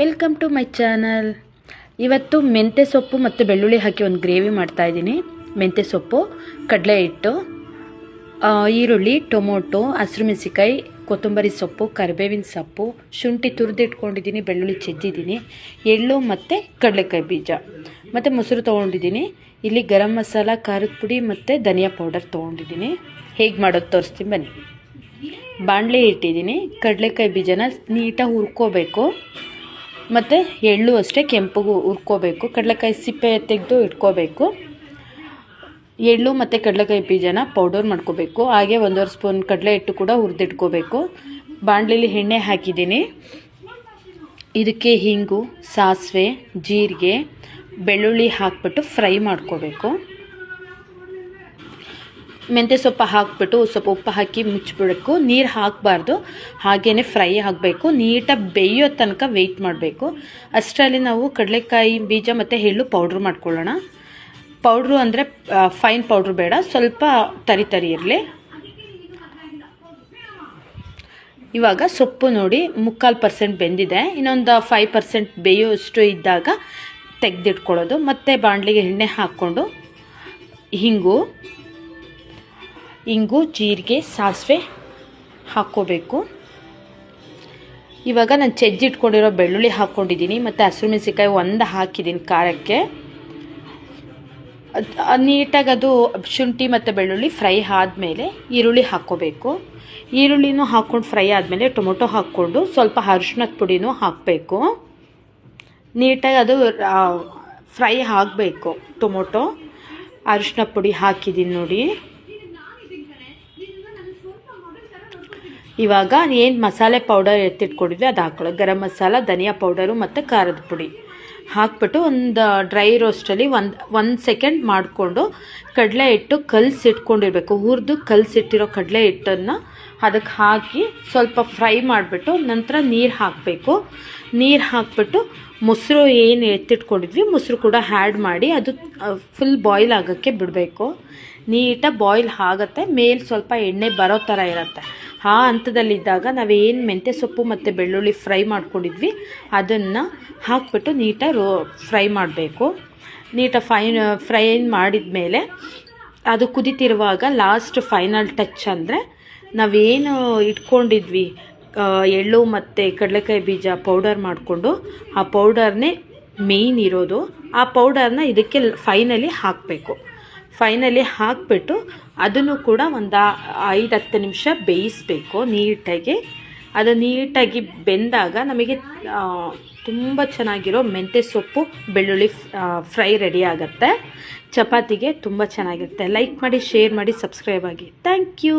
Welcome to my channel ಇವತ್ತು ಮೆಂತ್ಯ ಸೊಪ್ಪು ಮತ್ತು ಬೆಳ್ಳುಳ್ಳಿ ಹಾಕಿ ಒಂದು ಗ್ರೇವಿ ಮಾಡ್ತಾಯಿದ್ದೀನಿ ಮೆಂತ್ಯ ಸೊಪ್ಪು, ಕಡಲೆ ಹಿಟ್ಟು ಈರುಳ್ಳಿ, ಟೊಮೊಟೊ, ಹಸಿರು ಮೆಣಸಿಕಾಯಿ ಕೊತ್ತಂಬರಿ ಸೊಪ್ಪು, ಕರಿಬೇವಿನ ಸೊಪ್ಪು, ಶುಂಠಿ ತುರಿದಿಟ್ಕೊಂಡಿದ್ದೀನಿ ಬೆಳ್ಳುಳ್ಳಿ ಚೆದ್ದಿದ್ದೀನಿ, ಎಳ್ಳು ಮತ್ತು ಕಡಲೆಕಾಯಿ ಬೀಜ. ಮತ್ತು ಮೊಸರು ತೊಗೊಂಡಿದ್ದೀನಿ, ಇಲ್ಲಿ ಗರಂ ಮಸಾಲ, ಖಾರದ ಪುಡಿ ಮತ್ತು ಧನಿಯಾ ಪೌಡರ್ ತೊಗೊಂಡಿದ್ದೀನಿ. ಹೇಗೆ ಮಾಡೋದು ತೋರಿಸ್ತೀನಿ ಬನ್ನಿ. ಬಾಣಲೆ ಇಟ್ಟಿದ್ದೀನಿ, ಕಡಲೆಕಾಯಿ ಬೀಜನ ನೀಟಾಗಿ ಹುರ್ಕೋಬೇಕು. ಮತ್ತು ಎಳ್ಳು ಅಷ್ಟೇ ಕೆಂಪುಗೂ ಹುರ್ಕೋಬೇಕು. ಕಡಲೆಕಾಯಿ ಸಿಪ್ಪೆ ತೆಗೆದು ಇಟ್ಕೋಬೇಕು. ಎಳ್ಳು ಮತ್ತು ಕಡಲೆಕಾಯಿ ಬೀಜನ ಪೌಡರ್ ಮಾಡ್ಕೋಬೇಕು. ಹಾಗೆ ಒಂದೂವರೆ ಸ್ಪೂನ್ ಕಡಲೆ ಹಿಟ್ಟು ಕೂಡ ಹುರಿದಿಟ್ಕೋಬೇಕು. ಬಾಣಲೆಲಿ ಎಣ್ಣೆ ಹಾಕಿದ್ದೀನಿ. ಇದಕ್ಕೆ ಹಿಂಗು, ಸಾಸಿವೆ, ಜೀರಿಗೆ, ಬೆಳ್ಳುಳ್ಳಿ ಹಾಕ್ಬಿಟ್ಟು ಫ್ರೈ ಮಾಡ್ಕೋಬೇಕು. ಮೆಂತ್ಯ ಸೊಪ್ಪು ಹಾಕ್ಬಿಟ್ಟು ಸ್ವಲ್ಪ ಉಪ್ಪು ಹಾಕಿ ಮುಚ್ಚಿಬಿಡಬೇಕು ನೀರು ಹಾಕಬಾರ್ದು. ಹಾಗೇ ಫ್ರೈ ಆಗಬೇಕು. ನೀಟಾಗಿ ಬೇಯೋ ತನಕ ವೆಯ್ಟ್ ಮಾಡಬೇಕು. ಅಷ್ಟರಲ್ಲಿ ನಾವು ಕಡಲೆಕಾಯಿ ಬೀಜ ಮತ್ತು ಎಳ್ಳು ಪೌಡ್ರ್ ಮಾಡ್ಕೊಳ್ಳೋಣ. ಪೌಡ್ರು ಅಂದರೆ ಫೈನ್ ಪೌಡ್ರ್ ಬೇಡ. ಸ್ವಲ್ಪ ತರಿ ತರಿ ಇರಲಿ. ಇವಾಗ ಸೊಪ್ಪು ನೋಡಿ ಮುಕ್ಕಾಲು ಪರ್ಸೆಂಟ್ ಬೆಂದಿದೆ. ಇನ್ನೊಂದು ಫೈವ್ ಪರ್ಸೆಂಟ್ ಬೇಯೋಷ್ಟು ಇದ್ದಾಗ ತೆಗೆದಿಟ್ಕೊಳ್ಳೋದು. ಮತ್ತು ಬಾಣಲಿಗೆ ಎಣ್ಣೆ ಹಾಕ್ಕೊಂಡು ಹಿಂಗು ಇಂಗು, ಜೀರಿಗೆ, ಸಾಸಿವೆ ಹಾಕ್ಕೋಬೇಕು. ಇವಾಗ ನಾನು ಚೆಜ್ಜಿಟ್ಕೊಂಡಿರೋ ಬೆಳ್ಳುಳ್ಳಿ ಹಾಕ್ಕೊಂಡಿದ್ದೀನಿ, ಮತ್ತು ಹಸಿರು ಮೆಣಸಿಕಾಯಿ ಒಂದು ಹಾಕಿದ್ದೀನಿ ಖಾರಕ್ಕೆ. ನೀಟಾಗಿ ಅದು ಶುಂಠಿ ಮತ್ತು ಬೆಳ್ಳುಳ್ಳಿ ಫ್ರೈ ಆದಮೇಲೆ ಈರುಳ್ಳಿ ಹಾಕ್ಕೋಬೇಕು. ಈರುಳ್ಳಿನೂ ಹಾಕ್ಕೊಂಡು ಫ್ರೈ ಆದಮೇಲೆ ಟೊಮೊಟೊ ಹಾಕ್ಕೊಂಡು ಸ್ವಲ್ಪ ಅರಿಶಿನದ ಪುಡಿನೂ ಹಾಕಬೇಕು. ನೀಟಾಗಿ ಅದು ಫ್ರೈ ಆಗಬೇಕು ಟೊಮೊಟೊ. ಅರಿಶಿನ ಪುಡಿ ಹಾಕಿದ್ದೀನಿ ನೋಡಿ. ಇವಾಗ ಏನು ಮಸಾಲೆ ಪೌಡರ್ ಎತ್ತಿಟ್ಕೊಂಡಿದ್ವಿ ಅದು ಹಾಕ್ಕೊಳ್ಳೋದು ಗರಂ ಮಸಾಲ, ಧನಿಯಾ ಪೌಡರು ಮತ್ತು ಖಾರದ ಪುಡಿ. ಹಾಕ್ಬಿಟ್ಟು ಒಂದು ಡ್ರೈ ರೋಸ್ಟಲ್ಲಿ ಒಂದು ಒಂದು ಸೆಕೆಂಡ್ ಮಾಡಿಕೊಂಡು ಕಡಲೆ ಹಿಟ್ಟು ಕಲಸಿಟ್ಕೊಂಡಿರ್ಬೇಕು ಹುರಿದು ಕಲಸಿಟ್ಟಿರೋ ಕಡಲೆ ಹಿಟ್ಟನ್ನು ಅದಕ್ಕೆ ಹಾಕಿ ಸ್ವಲ್ಪ ಫ್ರೈ ಮಾಡಿಬಿಟ್ಟು ನಂತರ ನೀರು ಹಾಕಬೇಕು. ನೀರು ಹಾಕ್ಬಿಟ್ಟು ಮೊಸರು ಏನು ಎತ್ತಿಟ್ಕೊಂಡಿದ್ವಿ, ಮೊಸರು ಕೂಡ ಹ್ಯಾಡ್ ಮಾಡಿ ಅದು ಫುಲ್ ಬಾಯ್ಲ್ ಆಗೋಕ್ಕೆ ಬಿಡಬೇಕು. ನೀಟಾಗಿ ಬಾಯ್ಲ್ ಆಗುತ್ತೆ. ಮೇಲೆ ಸ್ವಲ್ಪ ಎಣ್ಣೆ ಬರೋ ಥರ ಇರುತ್ತೆ. ಆ ಹಂತದಲ್ಲಿದ್ದಾಗ ನಾವೇನು ಮೆಂತ್ಯ ಸೊಪ್ಪು ಮತ್ತು ಬೆಳ್ಳುಳ್ಳಿ ಫ್ರೈ ಮಾಡ್ಕೊಂಡಿದ್ವಿ, ಅದನ್ನು ಹಾಕ್ಬಿಟ್ಟು ನೀಟಾಗಿ ರೋ, ಫ್ರೈ ಮಾಡಬೇಕು. ನೀಟಾಗಿ ಫೈನ್, ಫ್ರೈ ಮಾಡಿದ ಮೇಲೆ ಅದು ಕುದಿತಿರುವಾಗ ಲಾಸ್ಟ್ ಫೈನಲ್ ಟಚ್ ಅಂದರೆ ನಾವೇನು ಇಟ್ಕೊಂಡಿದ್ವಿ ಎಳ್ಳು ಮತ್ತು ಕಡಲೆಕಾಯಿ ಬೀಜ ಪೌಡರ್ ಮಾಡಿಕೊಂಡು, ಆ ಪೌಡರ್ನೇ ಮೇಯ್ನ್ ಇರೋದು. ಆ ಪೌಡರ್ನ ಇದಕ್ಕೆ ಫೈನಲಿ ಹಾಕಬೇಕು. ಫೈನಲಿ ಹಾಕಿಬಿಟ್ಟು ಅದನ್ನು ಕೂಡ ಒಂದು ಐದು ಹತ್ತು ನಿಮಿಷ ಬೇಯಿಸಬೇಕು ನೀಟಾಗಿ. ಅದು ನೀಟಾಗಿ ಬೆಂದಾಗ ನಮಗೆ ತುಂಬ ಚೆನ್ನಾಗಿರೋ ಮೆಂತ್ಯ ಸೊಪ್ಪು, ಬೆಳ್ಳುಳ್ಳಿ ಫ್ರೈ ರೆಡಿ ಆಗುತ್ತೆ. ಚಪಾತಿಗೆ ತುಂಬ ಚೆನ್ನಾಗಿರುತ್ತೆ. ಲೈಕ್ ಮಾಡಿ, ಶೇರ್ ಮಾಡಿ, ಸಬ್ಸ್ಕ್ರೈಬ್ ಆಗಿ. Thank you.